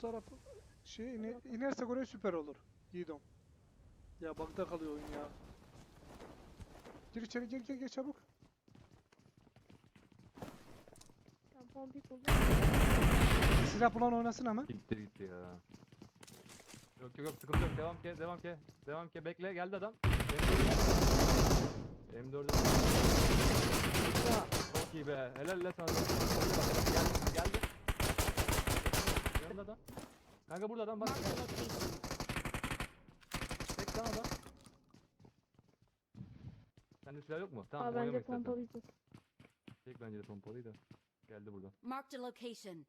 Sol tarafı şey ine, inersek oraya süper olur. Yiğidom. Ya bakta kalıyor oyun ya. Gir içeri gir gir gir çabuk. Ben buldum. Silah bulan oynasın hemen. Gitti gitti ya. Yok yok yok sıkıntı yok. Devam ke, devam ke. Devam ke. Bekle geldi adam. M4'ü M4'ü Ya Çok iyi be. Helal lan sana. Geldi geldi. Adam. Kanka burada adam bak. Tek tane adam. Sende silah yok mu? Tamam Aa, bence istersen. pompalıydı. Tek bence de pompalıyı da. Geldi buradan. Marked a location.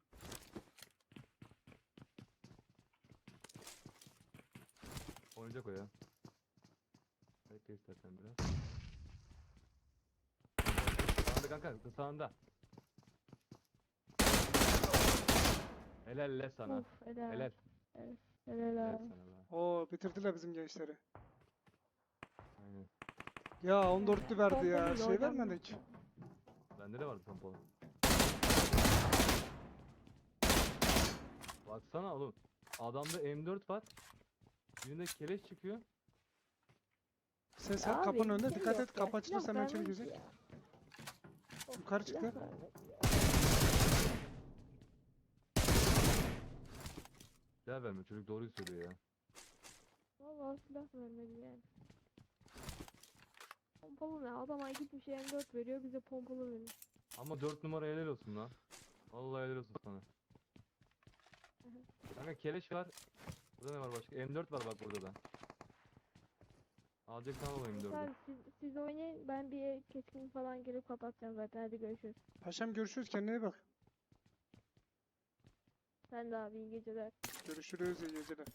Oynayacak o ya. Bekle istersen biraz. Sağında kanka sağında. Helal le sana. Of helal. Helal. Helal. Helal sana be. Oo bitirdiler bizim gençleri. Aynen. Ya 14'lü verdi ya. Şey oynanmıyor. vermedik. Bende de vardı pompalı. Baksana oğlum. Adamda M4 var. Birinde keleş çıkıyor. Sen sen Abi, kapının önünde silah dikkat yok et. ya, Kapı açılırsa silah ya. Of, Yukarı silah çıktı. vermez Silah vermiyor çocuk doğruyu söylüyor ya. Vallahi silah vermedi yani. Pompalı ne? Adama gitmiş M4 veriyor bize pompalı veriyor. Ama 4 numara helal olsun lan. Vallahi helal olsun sana. Kanka keleş var. Burada ne var başka? M4 var bak burada da. Alacaksan al o Neyse M4'ü. abi siz, siz oynayın ben bir keskin falan girip kapatacağım zaten hadi görüşürüz. Paşam görüşürüz kendine iyi bak. Sen de abi iyi geceler. Görüşürüz iyi geceler.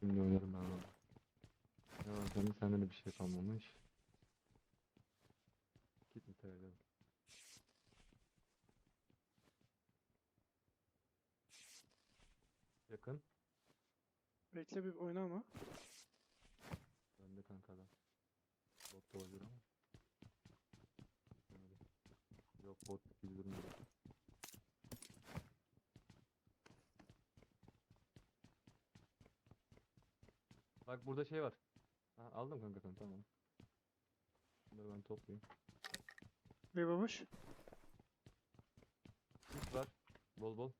Şimdi oynarım ben onu. Ne var sende? Sende de bir şey kalmamış. Git mi TL? Yakın. Bekle bir oyna ama. Bende kanka adam. Bot da olabilir ama. Yok bot durmuyor. Bak burada şey var. Ha, aldım kanka sen tamam. Bunları ben toplayayım. Bey babuş. Sis var. Bol bol.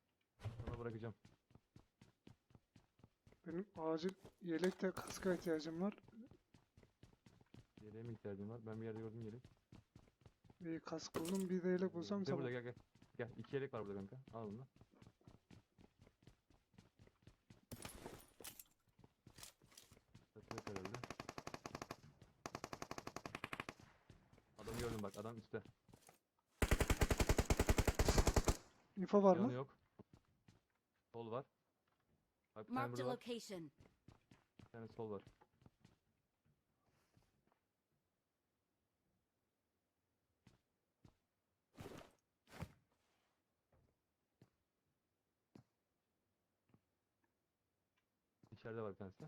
Sana bırakacağım. Benim acil yelekte kaska ihtiyacım var. Yeleğe mi ihtiyacım var? Ben bir yerde gördüm yelek. Bir kask buldum bir de yelek bulsam Gel burada tamam. gel gel. Gel iki yelek var burada kanka. Al bunu. Satılık herhalde. Adam gördüm bak adam üstte. Info var Yanı mı? yok. Sol var. Bak bir tane Marked a burada var. location. Bir tane sol var. İçeride var bir tanesi.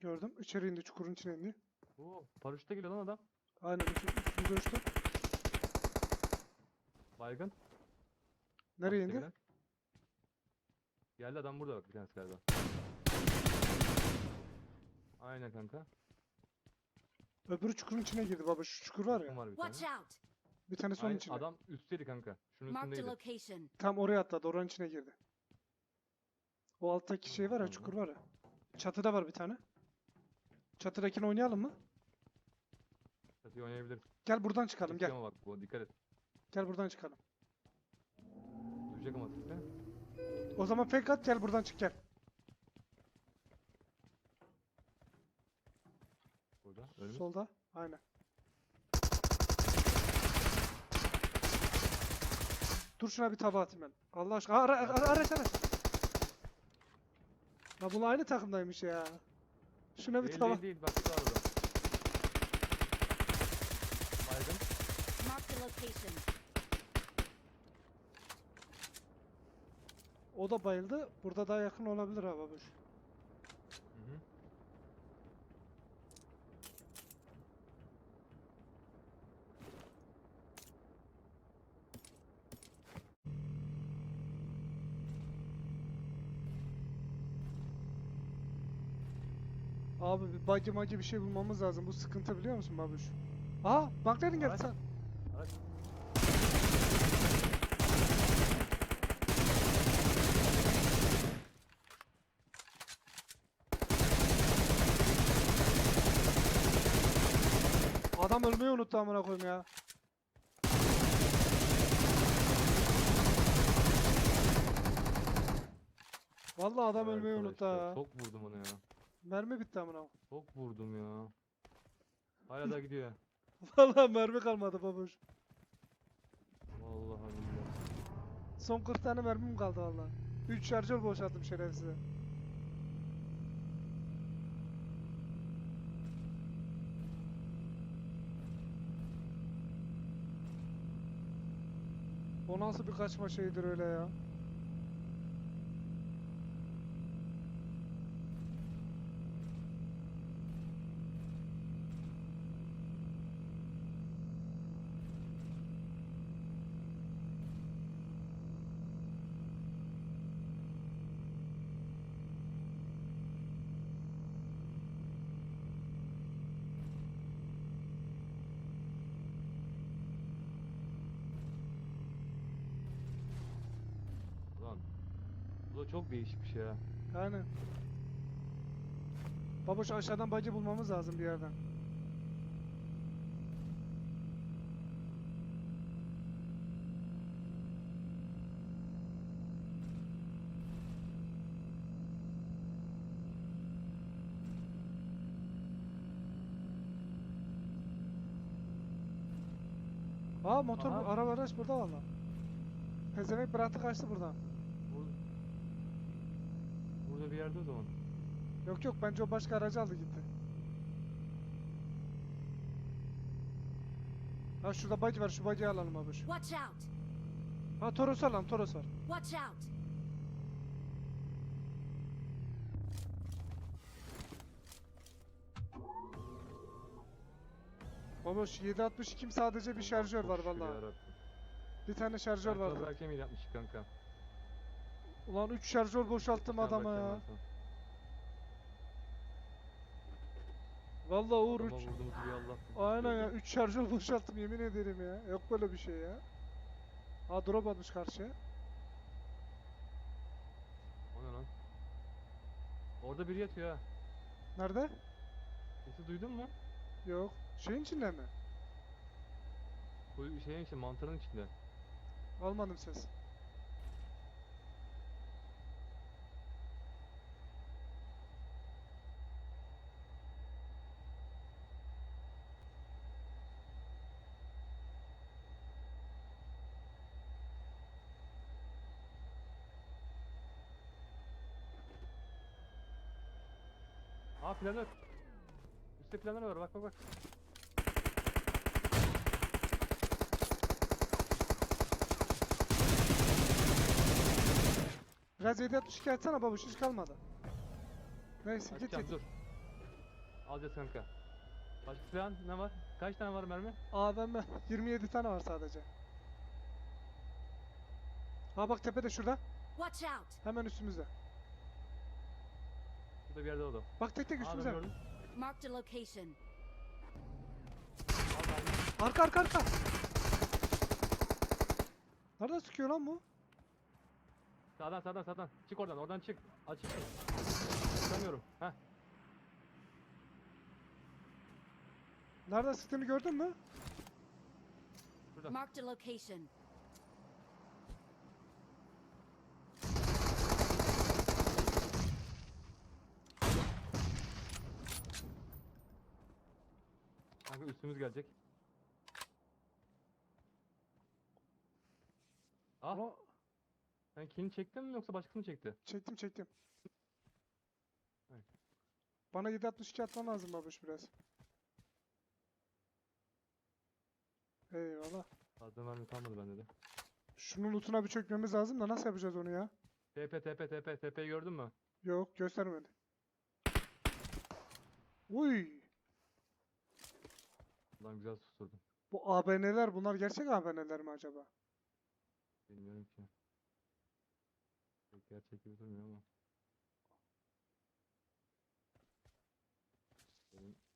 Gördüm. İçeri indi çukurun içine indi. Oo, paraşütle geliyor lan adam. Aynen üstü- üstümüze uçtu. Baygın. Nereye Paraşütle indi? gelen. Geldi adam burada bak bir tanesi galiba. Aynen kanka. Öbürü çukurun içine girdi baba. Şu çukur var Kim ya. var bir Watch tane. out. Bir tanesi onun Aynen, içine. adam üstteydi kanka. Şunun Marked a üstündeydi. location. Tam oraya atladı. Oranın içine girdi. O alttaki şey var ya çukur var ya. Çatıda var bir tane. Çatıdakini oynayalım mı? Çatıyı oynayabiliriz. Gel buradan çıkalım gel. ama bak bu dikkat et. Gel buradan çıkalım. Düşecek ama sesle. O zaman fake at gel buradan çık gel. Burada. Önümüz. Solda. Aynen. Dur şuna bir tava atayım ben. Allah aşkına. Ara ara ara ara. La bunlar aynı takımdaymış ya. Şuna bir Değil tava. değil değil. Bak şu var orada. Baygın. Marked a location. O da bayıldı. Burada daha yakın olabilir ha babuş. Hı hı. Buggy magi bir şey bulmamız lazım. Bu sıkıntı biliyor musun babuş? Aha McLaren geldi sen. Araç. Adam ölmeyi unuttu amına koyayım ya. Vallahi adam ölmeyi unuttu ha. Çok vurdum onu ya. Mermi bitti amına. Çok vurdum ya. Hala da gidiyor. Vallahi mermi kalmadı babuş. Vallahi billahi. Son 40 tane mermim kaldı vallahi. 3 şarjör boşalttım şerefsize. O nasıl bir kaçma şeyidir öyle ya? Ulan. Bu da çok değişik bir şey ya. Aynen. Babuş aşağıdan bacı bulmamız lazım bir yerden. Aa motor Aha. araba araç burada valla. Pezevenk bıraktı kaçtı buradan. Burada, bir yerde o zaman. Yok yok bence o başka aracı aldı gitti. Ha şurada buggy var şu buggy'i alalım abi şu. Watch out! Ha Toros var lan Toros var. Watch out! Baba şu 762 sadece bir şarjör var vallahi. Bir tane şarjör Ertuğrul vardı. Berke mi yapmış kanka? Ulan 3 şarjör boşalttım bakacağım ya. Vallahi Uğur Adama 3 vurduğumuz bir Allah. Aynen ya 3 şarjör boşalttım yemin ederim ya. Yok böyle bir şey ya. Ha drop atmış karşıya. O ne lan? Orada biri yatıyor ha. Nerede? Sesi duydun mu? Yok. Şeyin içinde mi? Bu şeyin işte mantarın içinde. Almadım ses. Aa planör. Üstte planör var bak bak bak. Biraz 762 açsana babuş hiç kalmadı. Neyse git Açacağım git. dur. Alacağız kanka. Başka silah ne var? Kaç tane var mermi? AVM 27 tane var sadece. Ha bak tepede şurada. Watch out! Hemen üstümüzde. Burada bir yerde o da. Bak tek tek ben üstümüzde. gördüm. Marked a location. Arka arka arka. Nereden sıkıyor lan bu? Sağdan sağdan sağdan. Çık oradan oradan çık. Aç. Çıkamıyorum. Heh. Nereden sıktığını gördün mü? Şurada. Marked a location. Üstümüz gelecek. Ah. Ulan, Sen kilini çektin mi yoksa başkasını çekti? çektim çektim. Evet. Bana 762 atman lazım babuş biraz. Eyvallah. Fazla mermi kalmadı bende de. Şunun lootuna bir çökmemiz lazım da nasıl yapacağız onu ya? TP TP TP TP'yi gördün mü? Yok göstermedi. Uy. Lan güzel susturdum. Bu ABN'ler bunlar gerçek ABN'ler mi acaba? Bilmiyorum ki. Gerçek gibi durmuyor ama.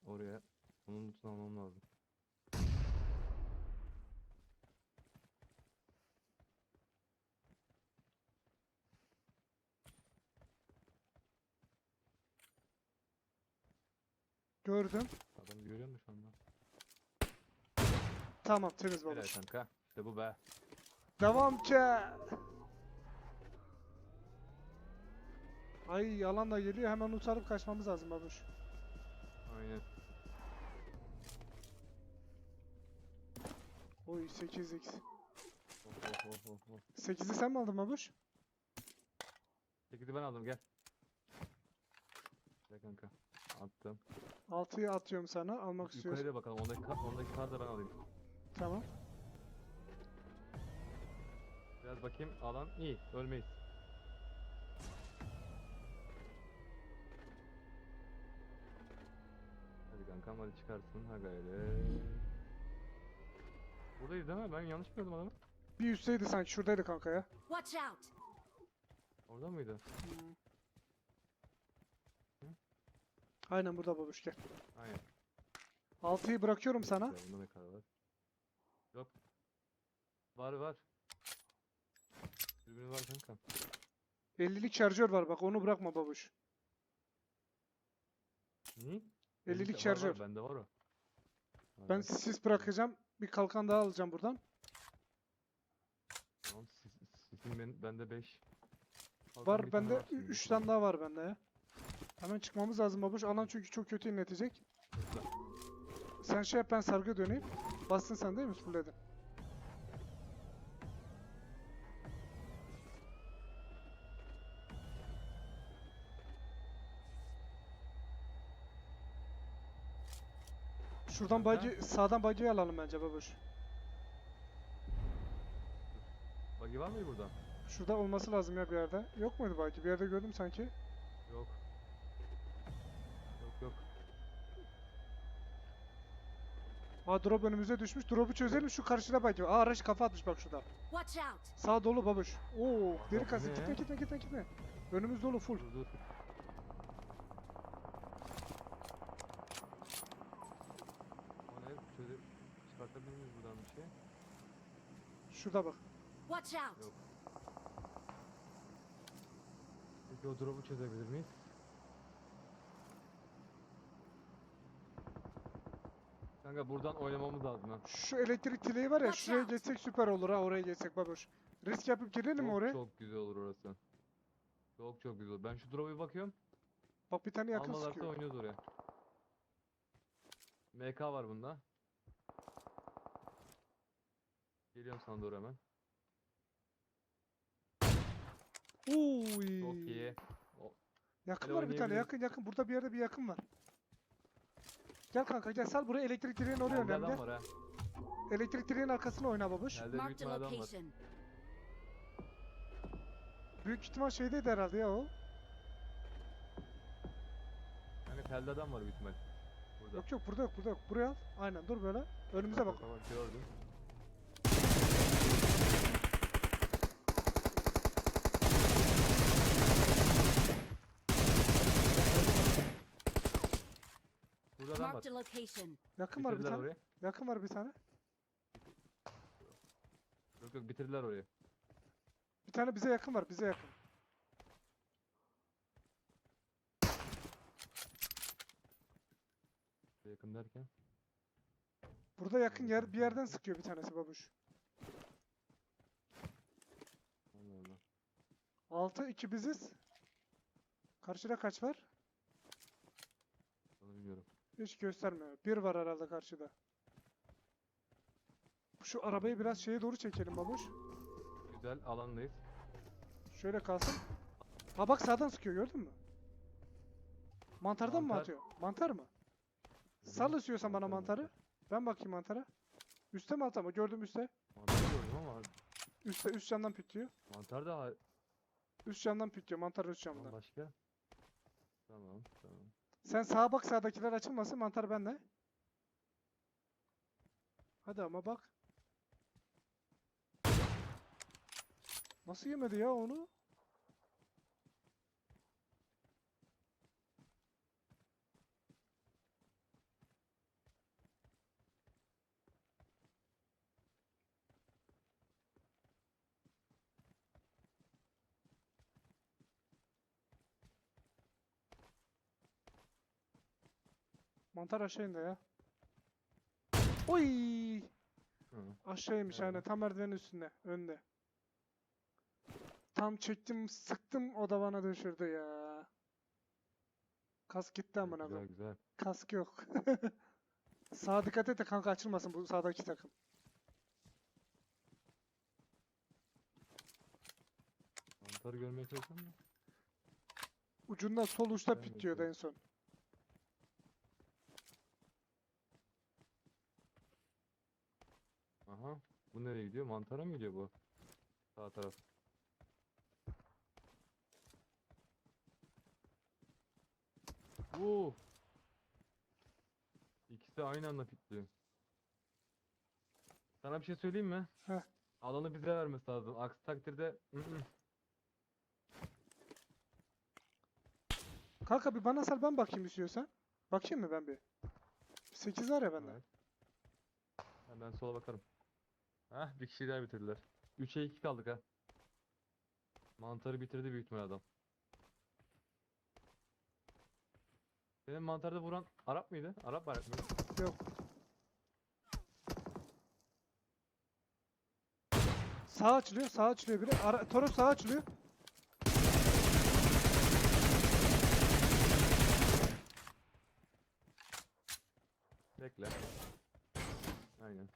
oraya. Onun lootunu almam lazım. Gördüm. Adam görüyor musun şu anda? Tamam temiz Helal babuş. kanka. İşte bu be. Devam ki. Ay yalan da geliyor hemen uçarıp kaçmamız lazım babuş. Aynen. Oy 8x. Oh oh oh oh oh. 8'i sen mi aldın babuş? 8'i ben aldım gel. Gel kanka. Attım. 6'yı atıyorum sana almak istiyorsun. Yukarıya bakalım. Ondaki, ondaki kar da ben alayım. Tamam. Biraz bakayım. Alan iyi. Ölmeyiz. Hadi kankam hadi çıkarsın. Ha gayret. Buradayız değil mi? Ben yanlış mı gördüm adamı? Bir üstteydi sanki şuradaydı kanka ya. Watch out! Orada mıydı? Hmm. Aynen burada babuş gel. Aynen. 6'yı bırakıyorum sana. Bunda ne kadar var? Var var. Dürbünü var kanka. 50'lik şarjör var bak onu bırakma babuş. Hı? 50'lik Var, var, şarjör. Bende var o. Var, Ben var. sis bırakacağım. Bir kalkan daha alacağım buradan. Tamam. sis- Sisin ben, bende 5. Var bende 3 tane daha var bende ya. Hemen çıkmamız lazım babuş. Alan çünkü çok kötü inletecek. Sen şey yap ben sargı döneyim. Bastın sen değil mi? Fulledin. Şuradan bagi, sağdan bagiyi alalım bence babuş. Buggy var mı burada? Şurada olması lazım ya bir yerde. Yok muydu bagi? Bir yerde gördüm sanki. Yok. Yok yok. Aa drop önümüze düşmüş. Drop'u çözelim şu karşıda bagi var. Aa araç kafa atmış bak şurada. Watch out! Sağ dolu babuş. Oo, deri kası. Gitme gitme gitme gitme. Önümüz dolu full. Dur dur. O ne? Şöyle çıkartabilir miyiz buradan bir şey? Şurada bak. Watch out! Yok. Peki o drop'u çözebilir miyiz? Kanka buradan oynamamız lazım ha. Şu elektrik direği var ya Watch şuraya out. geçsek süper olur ha oraya geçsek babuş. Risk yapıp girelim mi Çok oraya? çok güzel olur orası. Çok çok güzel olur. Ben şu drop'a bir bakıyorum. Bak bir tane yakın Almalarsa sıkıyor. oynuyoruz oraya. MK var bunda. Geliyorum sana doğru hemen. Uy. Çok iyi. Yakın Hele var bir tane oynayabiliriz. yakın yakın. Burada bir yerde bir yakın var. Gel kanka gel sal buraya elektrik direğinin oraya adam var ha. Elektrik direğinin arkasına oyna babuş. Büyük Marked a ihtimal adam var. location. Büyük ihtimal şeydeydi herhalde ya o. Kanka telde adam var büyük ihtimal. Burada. Yok yok burada yok burada yok. Buraya al. Aynen dur böyle. Önümüze bak. Tamam gördüm. Marked a location. Yakın var bir Bitirdiler tane. orayı. Yakın var bir tane. Yok yok bitirdiler orayı. Bir tane bize yakın var bize yakın. Yakın derken. Burada yakın yer bir yerden sıkıyor bir tanesi babuş. Allah Allah. 6 2 biziz. Karşıda kaç var? Onu bilmiyorum. Hiç göstermiyor. Bir var herhalde karşıda. Şu arabayı biraz şeye doğru çekelim babuş. Güzel alandayız. Şöyle kalsın. Ha bak sağdan sıkıyor gördün mü? Mantardan mı Mantar. atıyor? Mantar mı? Sal istiyorsan bana mantarı. Ben bakayım mantara. Üste mi atama? Gördüm üste. Mantar gördüm ama Üste üst camdan pütüyor. mantar da Üst camdan pütüyor. Mantar üst Tamam, camdan. başka. Tamam tamam. Sen sağa bak sağdakiler açılmasın. Mantar bende. Hadi ama bak. Nasıl yemedi ya onu? Mantar aşağı indi ya. Oy! Hı. Aşağıymış aynen. Tam merdivenin üstünde. Önde. Tam çektim sıktım o da bana düşürdü ya. Kask gitti amına Güzel koyayım. güzel. Kask yok. Sağa dikkat et de kanka açılmasın bu sağdaki takım. Mantarı görmeye çalışıyorum da. Ucundan sol uçta Ben de pikliyordu en son. Aha. Bu nereye gidiyor? Mantara mı gidiyor bu? Sağ taraf. Oo. İkisi aynı anda pitliyor. Sana bir şey söyleyeyim mi? Heh. Alanı bize vermesi lazım. Aksi takdirde. Kanka bir bana sal ben bakayım istiyorsan. Bakayım mı ben bir? 8 var ya bende. Evet. Ben sola bakarım. Heh bir kişi daha bitirdiler. 3'e 2 kaldık ha. Mantarı bitirdi büyük ihtimal adam. Senin mantarda vuran Arap mıydı? Arap Arap mıydı? Yok. Sağ açılıyor, sağ açılıyor biri. Ara Toros sağ açılıyor. Bekle. Aynen.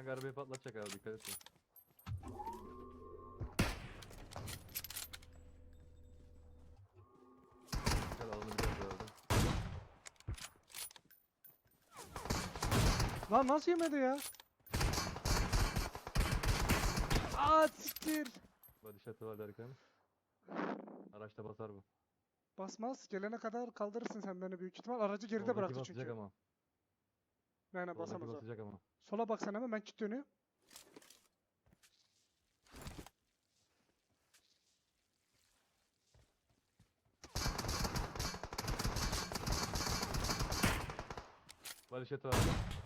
Kanka arabayı patlatacak abi dikkat et. Gel alanı biraz. Lan nasıl yemedi ya? Aa siktir. Body shot'ı var derken. Araçta basar bu. Basmaz. Gelene kadar kaldırırsın sen beni büyük ihtimal. Aracı geride Soldaki bıraktı basacak çünkü. ama. Soldaki basamaz o. basacak ama. Sola bak sen hemen ben kit dönüyorum. Body shot'ı var.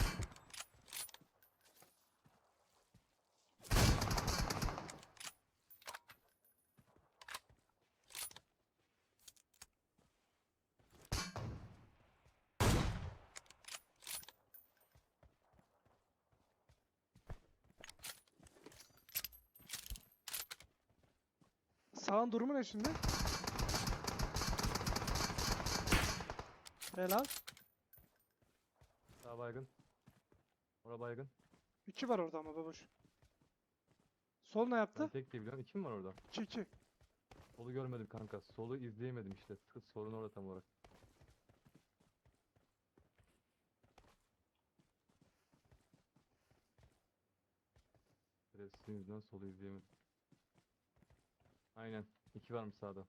Sağın durumu ne şimdi? Helal. Sağ baygın. Ora baygın. İki var orada ama babuş. Sol ne yaptı? Ben tek diye biliyorum. İki mi var orada? 2 2. Solu görmedim kanka. Solu izleyemedim işte. Sorun orada tam olarak. Şerefsizin yüzünden solu izleyemedim. Aynen. İki varmış sağda.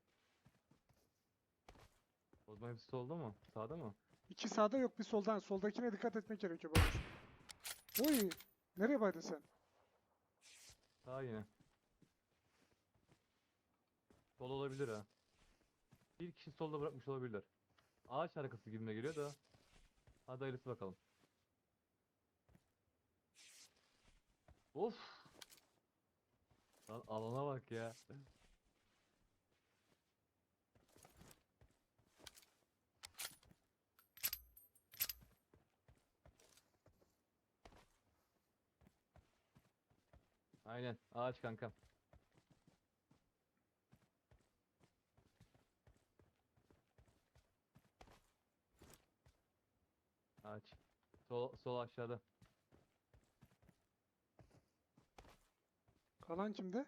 O zaman hepsi solda mı? Sağda mı? İki sağda yok bir soldan. Soldakine dikkat etmek gerekiyor babuş. Oy. Nereye baydın sen? Sağ yine. Sol olabilir ha. Bir kişi solda bırakmış olabilirler. Ağaç arkası gibime geliyor da. Hadi hayırlısı bakalım. Of. Lan alana bak ya. Aynen ağaç kanka. Ağaç. Sol, sol aşağıda. Kalan kimde?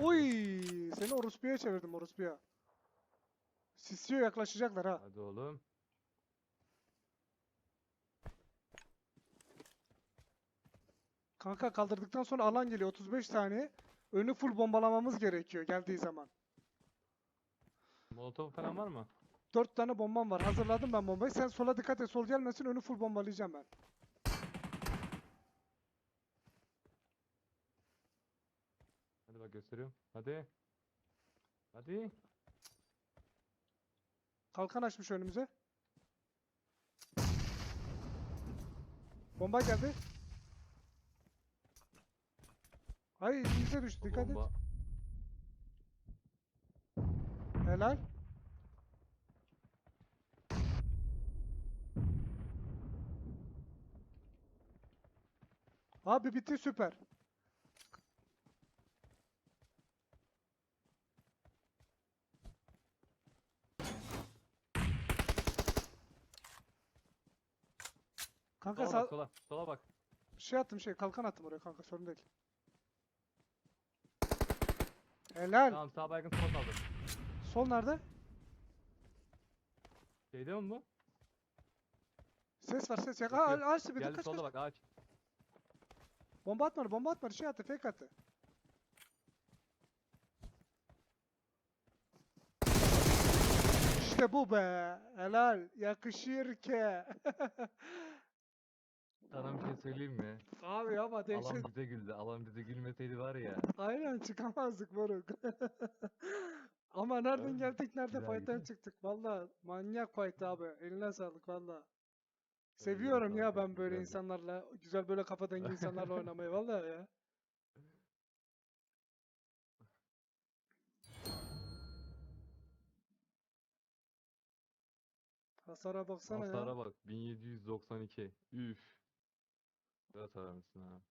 Oy, seni orospuya çevirdim orospuya. Sisiyor yaklaşacaklar ha. Hadi oğlum. Kanka kaldırdıktan sonra alan geliyor 35 saniye. Önü full bombalamamız gerekiyor geldiği zaman. Molotov falan var mı? 4 tane bombam var. Hazırladım ben bombayı. Sen sola dikkat et. Sol gelmesin. Önü full bombalayacağım ben. Hadi bak gösteriyorum. Hadi. Hadi. Kalkan açmış önümüze. Bomba geldi. Ay bize düştü dikkat et. bomba. Helal. Abi bitti süper. Kanka Sola sola. Sola bak. şey attım şey kalkan attım oraya kanka sorun değil. Helal. Tamam sağ baygın sola kaldı. Sol nerede? Şeyde mi bu? Ses var ses. Yok, Aa, yok. ağaç bir Geldi kaç kaç. bak ağaç. Bomba atmadı bomba atmadı şey attı fake attı. İşte bu be. Helal. Yakışır ki. Sana bir şey söyleyeyim mi? Abi dehşet. Alan bize güldü. Alan bize gülmeseydi var ya. Aynen çıkamazdık moruk. Ama nereden Abi, geldik nerede güzel fight'tan çıktık. Valla manyak fight abi. Eline sağlık valla. Seviyorum ya ben böyle güzeldi. insanlarla, güzel böyle kafa dengi insanlarla oynamayı valla ya. Hasara baksana ya. Hasara bak 1792. Üf. Biraz aramışsın ha.